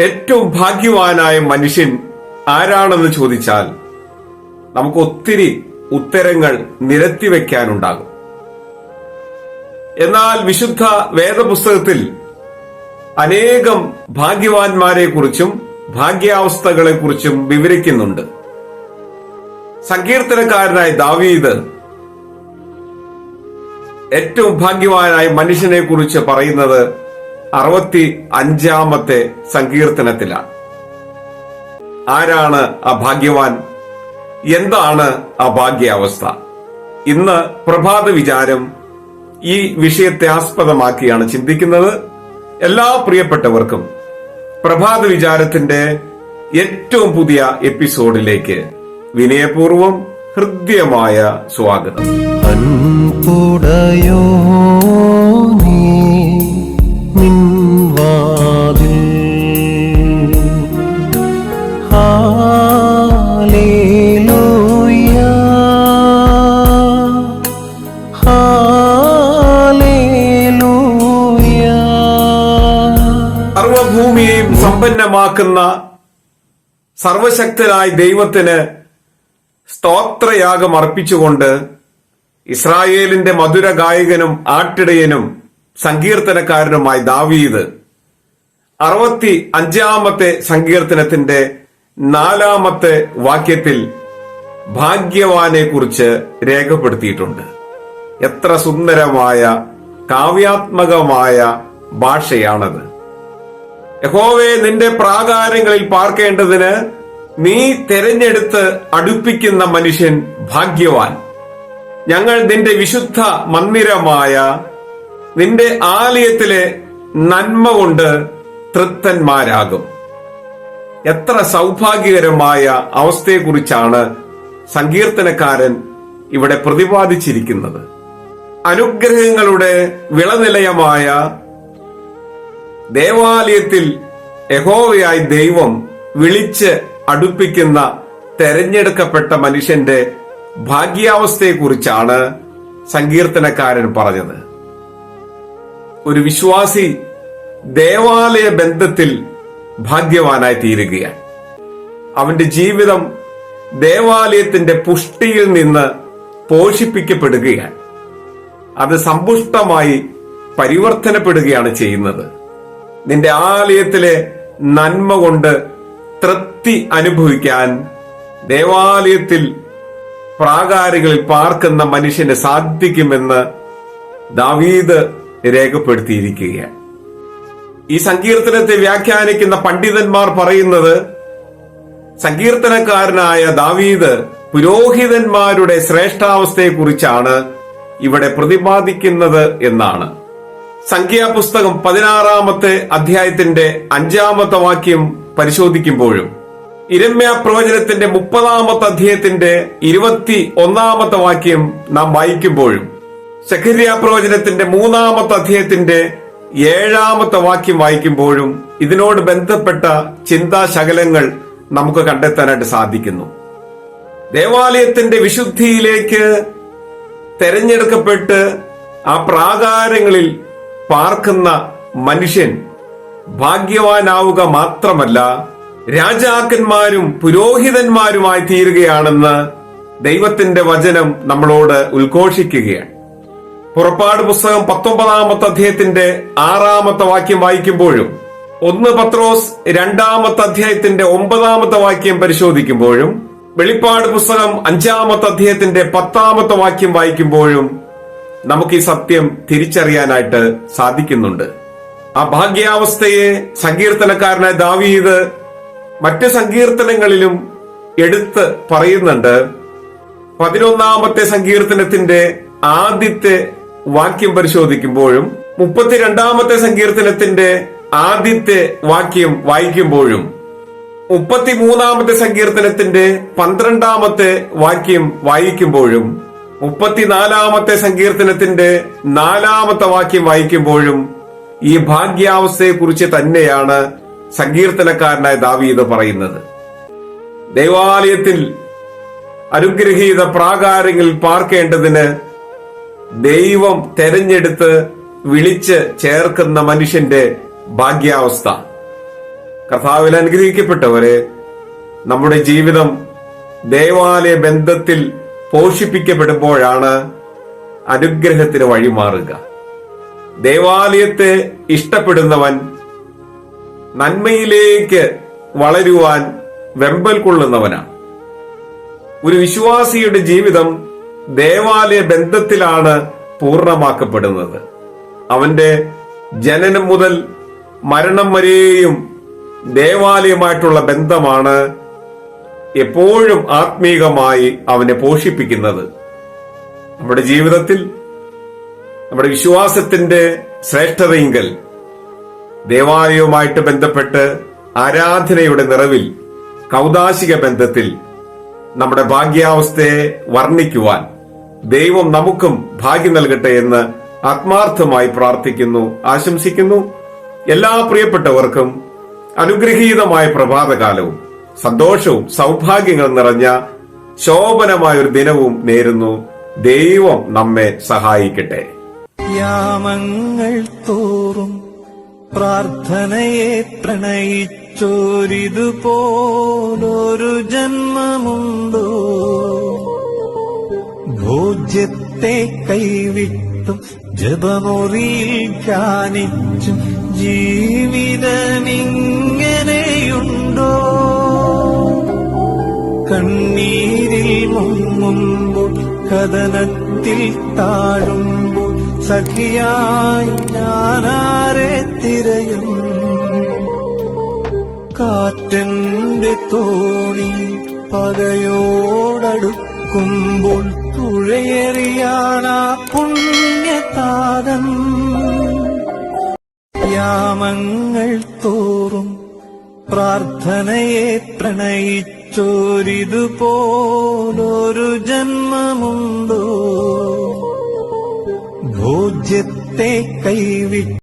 ഏറ്റവും ഭാഗ്യവാനായ മനുഷ്യൻ ആരാണെന്ന് ചോദിച്ചാൽ നമുക്ക് ഒത്തിരി ഉത്തരങ്ങൾ നിരത്തി വയ്ക്കാനുണ്ടാകും എന്നാൽ വിശുദ്ധ വേദപുസ്തകത്തിൽ അനേകം ഭാഗ്യവാന്മാരെ കുറിച്ചും ഭാഗ്യാവസ്ഥകളെ കുറിച്ചും വിവരിക്കുന്നുണ്ട്. സങ്കീർത്തനക്കാരനായ ദാവീദ് ഏറ്റവും ഭാഗ്യവാനായ മനുഷ്യനെ കുറിച്ച് പറയുന്നത് അറുപത്തി അഞ്ചാമത്തെ സങ്കീർത്തനത്തിലാണ് ആരാണ് ആ ഭാഗ്യവാൻ? എന്താണ് ആ ഭാഗ്യാവസ്ഥ? ഇന്ന് പ്രഭാത വിചാരം ഈ വിഷയത്തെ ആസ്പദമാക്കിയാണ് ചിന്തിക്കുന്നത് എല്ലാ പ്രിയപ്പെട്ടവർക്കും. പ്രഭാത വിചാരത്തിന്റെ ഏറ്റവും പുതിയ എപ്പിസോഡിലേക്ക് വിനയപൂർവം ഹൃദ്യമായ സ്വാഗതം. സമ്പന്നമാക്കുന്ന സർവശക്തനായ ദൈവത്തിന് സ്തോത്രയാഗം അർപ്പിച്ചുകൊണ്ട് ഇസ്രായേലിന്റെ മധുര ഗായകനും ആട്ടിടയനും സങ്കീർത്തനക്കാരനുമായ ദാവീദ് അറുപത്തി അഞ്ചാമത്തെ സങ്കീർത്തനത്തിന്റെ നാലാമത്തെ വാക്യത്തിൽ ഭാഗ്യവാനെ കുറിച്ച് രേഖപ്പെടുത്തിയിട്ടുണ്ട്. എത്ര സുന്ദരമായ കാവ്യാത്മകമായ ഭാഷയാണത്. യഹോവേ നിന്റെ പ്രാകാരങ്ങളിൽ പാർക്കേണ്ടതിന് നീ തെരഞ്ഞെടുത്ത് അടുപ്പിക്കുന്ന മനുഷ്യൻ ഭാഗ്യവാൻ. ഞങ്ങൾ നിന്റെ വിശുദ്ധ മന്ദിരമായ നിന്റെ ആലയത്തിലെ നന്മ കൊണ്ട് തൃപ്തന്മാരാകും. എത്ര സൗഭാഗ്യകരമായ അവസ്ഥയെക്കുറിച്ചാണ് സങ്കീർത്തനക്കാരൻ ഇവിടെ പ്രതിപാദിച്ചിരിക്കുന്നത്. അനുഗ്രഹങ്ങളുടെ വിളനിലയമായ ദേവാലയത്തിൽ യഹോവയായി ദൈവം വിളിച്ച് അടുപ്പിക്കുന്ന തെരഞ്ഞെടുക്കപ്പെട്ട മനുഷ്യന്റെ ഭാഗ്യാവസ്ഥയെക്കുറിച്ചാണ് സങ്കീർത്തനക്കാരൻ പറഞ്ഞത്. ഒരു വിശ്വാസി ദേവാലയ ബന്ധത്തിൽ ഭാഗ്യവാനായി തീരുകയാണ്. അവന്റെ ജീവിതം ദേവാലയത്തിന്റെ പുഷ്ടിയിൽ നിന്ന് പോഷിപ്പിക്കപ്പെടുകയാണ്. അത് സമ്പുഷ്ടമായി പരിവർത്തനപ്പെടുകയാണ് ചെയ്യുന്നത്. നിന്റെ ആലയത്തിലെ നന്മ കൊണ്ട് തൃപ്തി അനുഭവിക്കാൻ ദേവാലയത്തിൽ പ്രാകാരങ്ങളിൽ പാർക്കുന്ന മനുഷ്യന് സാധിക്കുമെന്ന് ദാവീദ് രേഖപ്പെടുത്തിയിരിക്കുകയാണ്. ഈ സങ്കീർത്തനത്തെ വ്യാഖ്യാനിക്കുന്ന പണ്ഡിതന്മാർ പറയുന്നത് സങ്കീർത്തനക്കാരനായ ദാവീദ് പുരോഹിതന്മാരുടെ ശ്രേഷ്ഠാവസ്ഥയെക്കുറിച്ചാണ് ഇവിടെ പ്രതിപാദിക്കുന്നത് എന്നാണ്. സംഖ്യാപുസ്തകം പതിനാറാമത്തെ അധ്യായത്തിന്റെ അഞ്ചാമത്തെ വാക്യം പരിശോധിക്കുമ്പോഴും ഇരമ്യ പ്രവചനത്തിന്റെ മുപ്പതാമത്തെ അധ്യായത്തിന്റെ ഇരുപത്തി ഒന്നാമത്തെ വാക്യം നാം വായിക്കുമ്പോഴും സഖരിയ പ്രവചനത്തിന്റെ മൂന്നാമത്തെ അധ്യായത്തിന്റെ ഏഴാമത്തെ വാക്യം വായിക്കുമ്പോഴും ഇതിനോട് ബന്ധപ്പെട്ട ചിന്താശകലങ്ങൾ നമുക്ക് കണ്ടെത്താനായിട്ട് സാധിക്കുന്നു. ദേവാലയത്തിന്റെ വിശുദ്ധിയിലേക്ക് തെരഞ്ഞെടുക്കപ്പെട്ട് ആ പ്രാകാരങ്ങളിൽ പാർക്കുന്ന മനുഷ്യൻ ഭാഗ്യവാനാവുക മാത്രമല്ല രാജാക്കന്മാരും പുരോഹിതന്മാരുമായി തീരുകയാണെന്ന് ദൈവത്തിന്റെ വചനം നമ്മളോട് ഉദ്ഘോഷിക്കുകയാണ്. പുറപ്പാട് പുസ്തകം പത്തൊമ്പതാമത്തെ അധ്യായത്തിന്റെ ആറാമത്തെ വാക്യം വായിക്കുമ്പോഴും ഒന്ന് പത്രോസ് രണ്ടാമത്തെ അധ്യായത്തിന്റെ ഒമ്പതാമത്തെ വാക്യം പരിശോധിക്കുമ്പോഴും വെളിപ്പാട് പുസ്തകം അഞ്ചാമത്തെ അധ്യായത്തിന്റെ പത്താമത്തെ വാക്യം വായിക്കുമ്പോഴും നമുക്ക് ഈ സത്യം തിരിച്ചറിയാനായിട്ട് സാധിക്കുന്നുണ്ട്. ആ ഭാഗ്യാവസ്ഥയെ സങ്കീർത്തനക്കാരനായ ദാവീദ് മറ്റ് സങ്കീർത്തനങ്ങളിലും എടുത്ത് പറയുന്നുണ്ട്. പതിനൊന്നാമത്തെ സങ്കീർത്തനത്തിന്റെ ആദ്യത്തെ വാക്യം പരിശോധിക്കുമ്പോഴും മുപ്പത്തിരണ്ടാമത്തെ സങ്കീർത്തനത്തിന്റെ ആദ്യത്തെ വാക്യം വായിക്കുമ്പോഴും മുപ്പത്തിമൂന്നാമത്തെ സങ്കീർത്തനത്തിന്റെ പന്ത്രണ്ടാമത്തെ വാക്യം വായിക്കുമ്പോഴും മുപ്പത്തിനാലാമത്തെ സങ്കീർത്തനത്തിന്റെ നാലാമത്തെ വാക്യം വായിക്കുമ്പോഴും ഈ ഭാഗ്യാവസ്ഥയെ കുറിച്ച് തന്നെയാണ് സങ്കീർത്തനക്കാരനായ ദാവീദ് പറയുന്നത്. ദൈവാലയത്തിൽ അനുഗ്രഹീത പ്രാകാരങ്ങളിൽ പാർക്കേണ്ടതിന് ദൈവം തെരഞ്ഞെടുത്ത് വിളിച്ച് ചേർക്കുന്ന മനുഷ്യന്റെ ഭാഗ്യാവസ്ഥ. കർത്താവിൽ അനുഗ്രഹിക്കപ്പെട്ടവരെ നമ്മുടെ ജീവിതം ദേവാലയ ബന്ധത്തിൽ പോഷിപ്പിക്കപ്പെടുമ്പോഴാണ് അനുഗ്രഹത്തിന് വഴിമാറുക. ദേവാലയത്തെ ഇഷ്ടപ്പെടുന്നവൻ നന്മയിലേക്ക് വളരുവാൻ വെമ്പൽ കൊള്ളുന്നവനാണ്. ഒരു വിശ്വാസിയുടെ ജീവിതം ദേവാലയ ബന്ധത്തിലാണ് പൂർണമാക്കപ്പെടുന്നത്. അവന്റെ ജനനം മുതൽ മരണം വരെയും ദേവാലയമായിട്ടുള്ള ബന്ധമാണ് എപ്പോഴും ആത്മീകമായി അവനെ പോഷിപ്പിക്കുന്നത്. നമ്മുടെ ജീവിതത്തിൽ നമ്മുടെ വിശ്വാസത്തിന്റെ ശ്രേഷ്ഠതയെങ്കൽ ദേവാലയവുമായിട്ട് ബന്ധപ്പെട്ട് ആരാധനയുടെ നിറവിൽ കൗതാശിക ബന്ധത്തിൽ നമ്മുടെ ഭാഗ്യാവസ്ഥയെ വർണിക്കുവാൻ ദൈവം നമുക്കും ഭാഗ്യം നൽകട്ടെ എന്ന് ആത്മാർത്ഥമായി പ്രാർത്ഥിക്കുന്നു ആശംസിക്കുന്നു. എല്ലാ പ്രിയപ്പെട്ടവർക്കും അനുഗ്രഹീതമായ പ്രഭാതകാലവും. സന്തോഷവും സൗഭാഗ്യങ്ങളും നിറഞ്ഞ ശോഭനമായ ഒരു ദിനവും നേരുന്നു. ദൈവം നമ്മെ സഹായിക്കട്ടെ. യാമങ്ങൾ തോറും പ്രാർത്ഥനയെ പ്രണയിച്ചോരിതുപോലൊരു ജന്മമുണ്ടോ? ഭോജ്യത്തെ കൈവിട്ടും ജപമുറിയിൽ ധ്യാനിച്ചും ജീവിതമിങ്ങനെയുണ്ടോ കഥനത്തിൽ താഴുമ്പോൾ സഖിയായി ഞാനാരെ തിരയും. കാറ്റന്റെ തോണി പകയോടടുക്കുമ്പോൾ തുഴയേറിയാണ് പുണ്യതാരം യാമങ്ങൾ തോറും പ്രാർത്ഥനയെ പ്രണയിച്ചോരിതുപോലൊരു ജന്മമുണ്ടോ? ഭോജ്യത്തെ കൈവിട്ട്